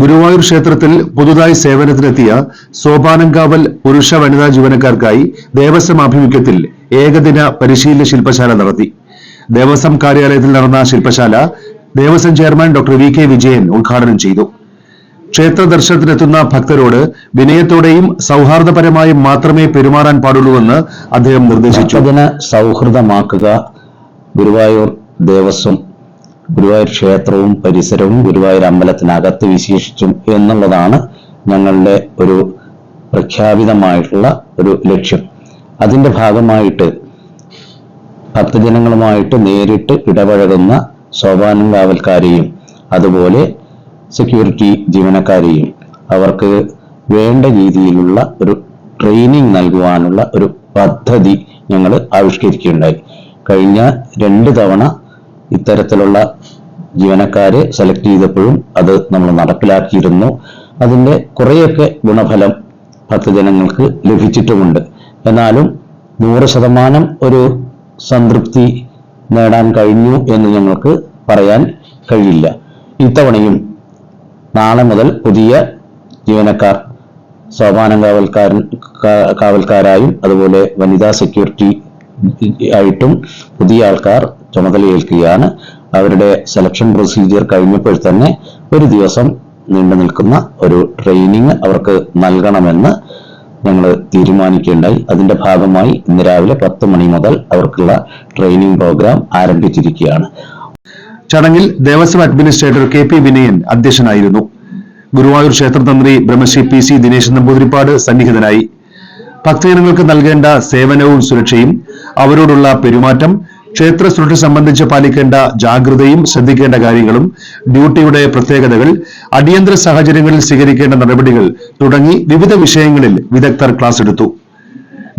ഗുരുവായൂർ ക്ഷേത്രത്തിൽ പുതുതായി സേവനത്തിനെത്തിയ സോപാനംകാവൽ പുരുഷ വനിതാ ജീവനക്കാർക്കായി ദേവസ്വം ആഭിമുഖ്യത്തിൽ ഏകദിന പരിശീലന ശില്പശാല നടത്തി. ദേവസ്വം കാര്യാലയത്തിൽ നടന്ന ശില്പശാല Devaswom chairman doctor V K Vijayan ഉദ്ഘാടനം ചെയ്തു. ക്ഷേത്ര ദർശനത്തിനെത്തുന്ന ഭക്തരോട് വിനയത്തോടെയും സൗഹാർദ്ദപരമായും മാത്രമേ പെരുമാറാൻ പാടുള്ളൂവെന്ന് അദ്ദേഹം നിർദ്ദേശിച്ചു. സൗഹൃദമാക്കുക ഗുരുവായൂർ ദേവസ്വം ഗുരുവായൂർ ക്ഷേത്രവും പരിസരവും ഗുരുവായൂർ അമ്പലത്തിനകത്ത് വിശേഷിച്ചും എന്നുള്ളതാണ് ഞങ്ങളുടെ ഒരു പ്രഖ്യാപിതമായിട്ടുള്ള ഒരു ലക്ഷ്യം. അതിന്റെ ഭാഗമായിട്ട് ഭക്തജനങ്ങളുമായിട്ട് നേരിട്ട് ഇടപഴകുന്ന സോപാനം കാവൽക്കാരെയും അതുപോലെ സെക്യൂരിറ്റി ജീവനക്കാരെയും അവർക്ക് വേണ്ട രീതിയിലുള്ള ഒരു ട്രെയിനിങ് നൽകുവാനുള്ള ഒരു പദ്ധതി ഞങ്ങൾ ആവിഷ്കരിക്കുകയുണ്ടായി. കഴിഞ്ഞ രണ്ട് തവണ ഇത്തരത്തിലുള്ള ജീവനക്കാരെ സെലക്ട് ചെയ്തപ്പോഴും അത് നമ്മൾ നടപ്പിലാക്കിയിരുന്നു. അതിന്റെ കുറേയൊക്കെ ഗുണഫലം ഭക്തജനങ്ങൾക്ക് ലഭിച്ചിട്ടുമുണ്ട്. എന്നാലും നൂറ് ശതമാനം ഒരു സംതൃപ്തി നേടാൻ കഴിഞ്ഞു എന്ന് ഞങ്ങൾക്ക് പറയാൻ കഴിയില്ല. ഇത്തവണയും നാളെ മുതൽ പുതിയ ജീവനക്കാർ സോപാനം കാവൽക്കാരൻ കാവൽക്കാരായും അതുപോലെ വനിതാ സെക്യൂരിറ്റി ആയിട്ടും പുതിയ ആൾക്കാർ ചുമതലയേൽക്കുകയാണ്. അവരുടെ സെലക്ഷൻ പ്രൊസീജിയർ കഴിഞ്ഞപ്പോൾ തന്നെ ഒരു ദിവസം നീണ്ടു നിൽക്കുന്ന ഒരു ട്രെയിനിങ് അവർക്ക് നൽകണമെന്ന് ഞങ്ങൾ തീരുമാനിക്കേണ്ടായി അതിന്റെ ഭാഗമായി ഇന്ന് രാവിലെ പത്ത് മണി മുതൽ അവർക്കുള്ള ട്രെയിനിങ് പ്രോഗ്രാം ആരംഭിച്ചിരിക്കുകയാണ്. ചടങ്ങിൽ Devaswom administrator K P Vinayan അധ്യക്ഷനായിരുന്നു. ഗുരുവായൂർ ക്ഷേത്രതന്ത്രി ബ്രഹ്മശ്രീ പി സി ദിനേശൻ നമ്പൂതിരിപ്പാട് സന്നിഹിതനായി. ഭക്തജനങ്ങൾക്ക് നൽകേണ്ട സേവനവും സുരക്ഷയും അവരോടുള്ള പെരുമാറ്റം ക്ഷേത്ര സുരക്ഷ സംബന്ധിച്ച് പാലിക്കേണ്ട ജാഗ്രതയും ശ്രദ്ധിക്കേണ്ട കാര്യങ്ങളും ഡ്യൂട്ടിയുടെ പ്രത്യേകതകൾ അടിയന്തര സാഹചര്യങ്ങളിൽ സ്വീകരിക്കേണ്ട നടപടികൾ തുടങ്ങി വിവിധ വിഷയങ്ങളിൽ വിദഗ്ധർ ക്ലാസ് എടുത്തു.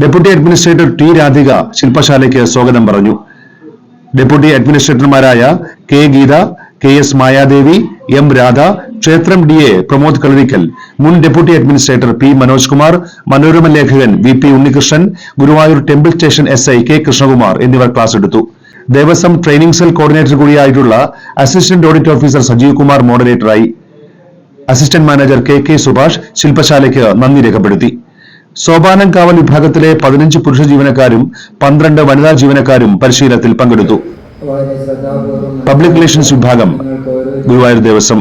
ഡെപ്യൂട്ടി അഡ്മിനിസ്ട്രേറ്റർ ടി രാധിക ശില്പശാലയ്ക്ക് സ്വാഗതം പറഞ്ഞു. Deputy അഡ്മിനിസ്ട്രേറ്റർമാരായ K Geetha K S Mayadevi M Radha ക്ഷേത്രം ഡി എ പ്രമോദ് കളരിക്കൽ മുൻ deputy administrator P Manoj Kumar Manorama ലേഖകൻ V P Unnikrishnan Guruvayur temple station S I K Krishnakumar എന്നിവർ ക്ലാസ് എടുത്തു. Devaswom training cell coordinator കൂടിയായിട്ടുള്ള assistant audit officer Sajeev Kumar മോഡറേറ്ററായി. Assistant manager K K Subhash ശില്പശാലയ്ക്ക് നന്ദി രേഖപ്പെടുത്തി. സോപാനം കാവൽ വിഭാഗത്തിലെ പതിനഞ്ച് പുരുഷ ജീവനക്കാരും പന്ത്രണ്ട് വനിതാ ജീവനക്കാരും പരിശീലനത്തിൽ പങ്കെടുത്തു. പബ്ലിക് റിലേഷൻസ് വിഭാഗം ഗുരുവായൂർ ദേവസ്വം.